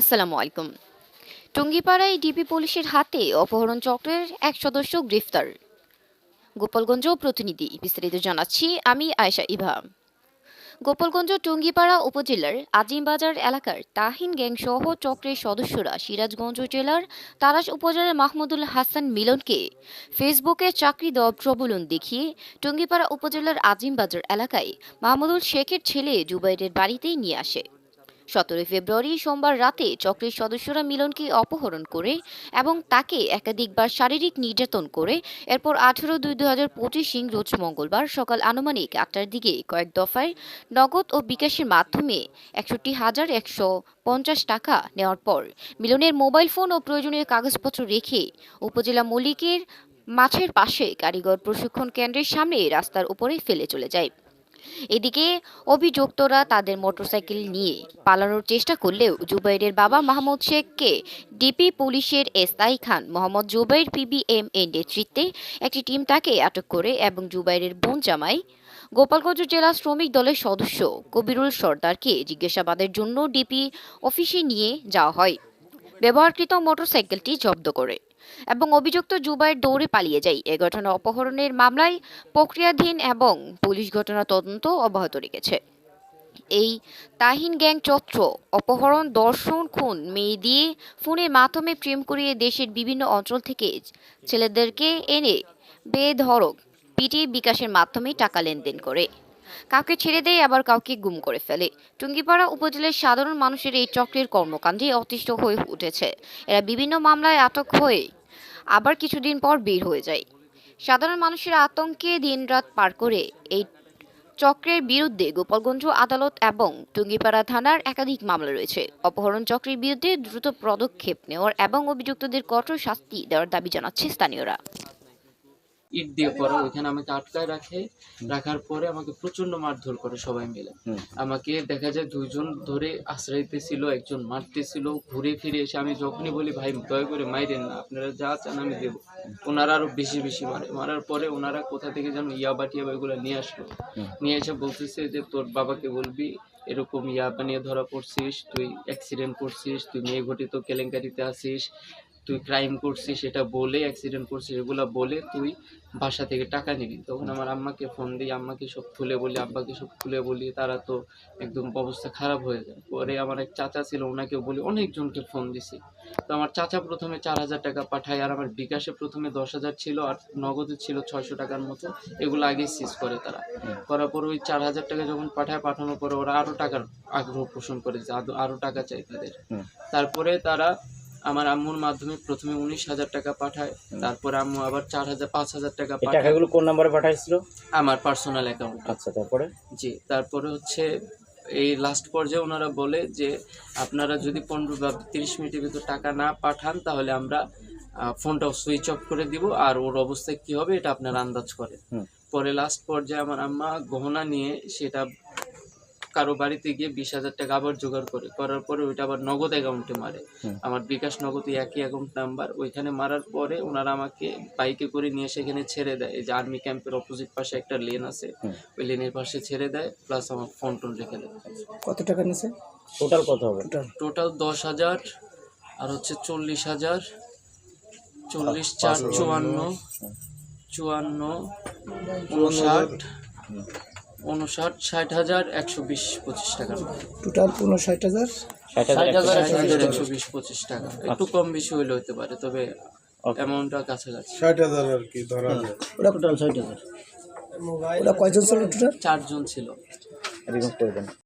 আসসালামু আলাইকুম। টুঙ্গিপাড়ায় ডিবি পুলিশের হাতে অপহরণ চক্রের এক সদস্য গ্রেফতার। গোপালগঞ্জ প্রতিনিধি বিস্তারিত জানাচ্ছি, আমি আয়েশা ইভা। গোপালগঞ্জ টুঙ্গিপাড়া উপজেলার আজিমবাজার এলাকার তাহিন গ্যাং সহ চক্রের সদস্যরা সিরাজগঞ্জ জেলার তারাস উপজেলার মাহমুদুল হাসান মিলনকে ফেসবুকে চাকরি দেওয়ার প্রবলন দেখিয়ে টুঙ্গিপাড়া উপজেলার আজিমবাজার এলাকায় মাহমুদুল শেখের ছেলে জুবাইরের বাড়িতেই নিয়ে আসে। সতেরোই ফেব্রুয়ারি সোমবার রাতে চক্রের সদস্যরা মিলনকে অপহরণ করে এবং তাকে একাধিকবার শারীরিক নির্যাতন করে। এরপর আঠেরো দুই দু হাজার পঁচিশ রোজ মঙ্গলবার সকাল আনুমানিক আটটার দিকে কয়েক দফায় নগদ ও বিকাশের মাধ্যমে একষট্টি হাজার একশো পঞ্চাশ টাকা নেওয়ার পর মিলনের মোবাইল ফোন ও প্রয়োজনীয় কাগজপত্র রেখে উপজেলা মল্লিকের মাছের পাশে কারিগর প্রশিক্ষণ কেন্দ্রের সামনে রাস্তার উপরে ফেলে চলে যায়। এদিকে অভিযুক্তরা তাদের মোটরসাইকেল নিয়ে পালানোর চেষ্টা করলেও জুবাইরের বাবা মাহমুদ শেখকে ডিপি পুলিশের এসআই খান মোহাম্মদ জুবাইর পিবিএম এর নেতৃত্বে একটি টিম তাকে আটক করে এবং জুবাইরের বোন জামাই গোপালগঞ্জ জেলা শ্রমিক দলের সদস্য কবিরুল সর্দারকে জিজ্ঞাসাবাদের জন্য ডিপি অফিসে নিয়ে যাওয়া হয়। ব্যবহারকৃত মোটরসাইকেলটি জব্দ করে। এবং অভিযুক্ত জুবাইর দৌড়ে পালিয়ে যায়। এ ঘটনা অপহরণের মামলায় প্রক্রিয়াধীন এবং পুলিশ ঘটনা তদন্ত অব্যাহত রেখেছে। এই তাহিন গ্যাং চত্র অপহরণ, দর্শন, খুন, মেয়ে দিয়ে ফোনের মাধ্যমে প্রেম করিয়ে দেশের বিভিন্ন অঞ্চল থেকে ছেলেদেরকে এনে বেধড়ক পিটিয়ে বিকাশের মাধ্যমে টাকা লেনদেন করে। কাউকে ছেড়ে দেয় আবার কাউকে গুম করে ফেলে। টুঙ্গিপাড়া উপজেলার সাধারণ মানুষের এই চক্রের কর্মকাণ্ডে অতিষ্ঠ হয়ে উঠেছে। এরা বিভিন্ন মামলায় আটক হয়ে আবার কিছুদিন পর বের হয়ে যায়। সাধারণ মানুষের আতঙ্কে দিনরাত পার করে এই চক্রের বিরুদ্ধে গোপালগঞ্জ আদালত এবং টুঙ্গিপাড়া থানার একাধিক মামলা রয়েছে। অপহরণ চক্রের বিরুদ্ধে দ্রুত পদক্ষেপ নেওয়ার এবং অভিযুক্তদের কঠোর শাস্তি দেওয়ার দাবি জানাচ্ছে স্থানীয়রা। ইট দিয়ে পরে ওইখানে আমাকে আটকায় রাখে। রাখার পরে আমাকে প্রচণ্ড মারধর করে সবাই মিলে। আমাকে দেখা যায় দুইজন ধরে আশ্রয়তেছিল একজন মারতেছিল ঘুরে ফিরে এসে আমি যখনই বলি ভাই দয়া করে মাইরেন না আপনারা যা চান আমি দেব। ওনারা আরও বেশি বেশি মারে। মারার পরে ওনারা কোথা থেকে যেন ইয়াবা টিয়াবা এগুলো নিয়ে আসলো। নিয়ে এসে বলতেছে যে তোর বাবাকে বলবি এরকম ইয়াবা নিয়ে ধরা পড়ছিস তুই অ্যাক্সিডেন্ট করছিস তুই মেয়ে ঘটিত কেলেঙ্কারিতে আসিস তুই ক্রাইম করছিস এটা বলে অ্যাক্সিডেন্ট করছিস এগুলো বলে তুই বাসা থেকে টাকা নিবি। তখন আমার আম্মাকে ফোন দিই আম্মাকে সব খুলে বলি আব্বাকে সব খুলে বলি তারা তো একদম অবস্থা খারাপ হয়ে যায়। পরে আমার এক চাচা ছিল ওনাকেও বলি অনেকজনকে ফোন দিছি। তো আমার চাচা প্রথমে চার হাজার টাকা পাঠায় আর আমার বিকাশে প্রথমে দশ হাজার ছিল আর নগদে ছিল ছয়শো টাকার মতো এগুলো আগে সিজ করে তারা। করার পর ওই চার হাজার টাকা যখন পাঠায় পাঠানোর পরে ওরা আরও টাকার আগ্রহ পোষণ করে যে আদৌ- আরও টাকা চাই তাদের। তারপরে তারা আমার আম্মুর মাধ্যমে প্রথমে উনিশ হাজার টাকা পাঠায় তারপরে আম্মু আবার চার হাজার পাঁচ হাজার টাকা এই পাঠায়। টাকাগুলো কোন নাম্বারে পাঠাইছিল? আমার পার্সোনাল অ্যাকাউন্ট আচ্ছা তারপরে? জি তারপরে হচ্ছে এই লাস্ট পর্যায়ে ওনারা বলে যে আপনারা যদি পনেরো বা তিরিশ মিনিটের ভিতর টাকা না পাঠান তাহলে আমরা আহ, ফোনটাও সুইচ অফ করে দিব আর ওর অবস্থা কি হবে এটা আপনারা আন্দাজ করেন। হুম। পরে লাস্ট পর্যায়ে আমার আম্মা গহনা নিয়ে সেটা কারও বাড়িতে গিয়ে বিশ হাজার টাকা আবার জোগাড় করে করার পরে ওইটা আবার নগদ অ্যাকাউন্টে মারে। আমার বিকাশ নগদে একই অ্যাকাউন্ট নাম্বার ওইখানে মারার পরে ওনারা আমাকে বাইকে করে নিয়ে সেখানে ছেড়ে দেয়। এই যে আর্মি ক্যাম্পের অপোজিট পাশে একটা লেন আছে ওই লেনের পাশে ছেড়ে দেয় প্লাস আমার ফোন টোন রেখে দেয়। কত টাকা নিয়েছে? টোটাল কত হবে? টোটাল দশ হাজার আর হচ্ছে চল্লিশ হাজার চল্লিশ চার চুয়ান্ন চুয়ান্ন উনষাট। উনষাট ষাট হাজার একশো বিশ পঁচিশ টাকা। টোটাল উনষাট হাজার? ষাট হাজার একশো ষাট ষাট হাজার হাজার একশো বিশ পঁচিশ টাকা। একটু কম বেশি হইলে হতে পারে তবে. অ্যামাউন্টটা কাছাকাছি। ষাট হাজার আর কি ধরা যায়। ওটা টোটাল ষাট হাজার। ওটা কয়জন ছিল টোটাল চারজন ছিল। রিমুভ করে দেন।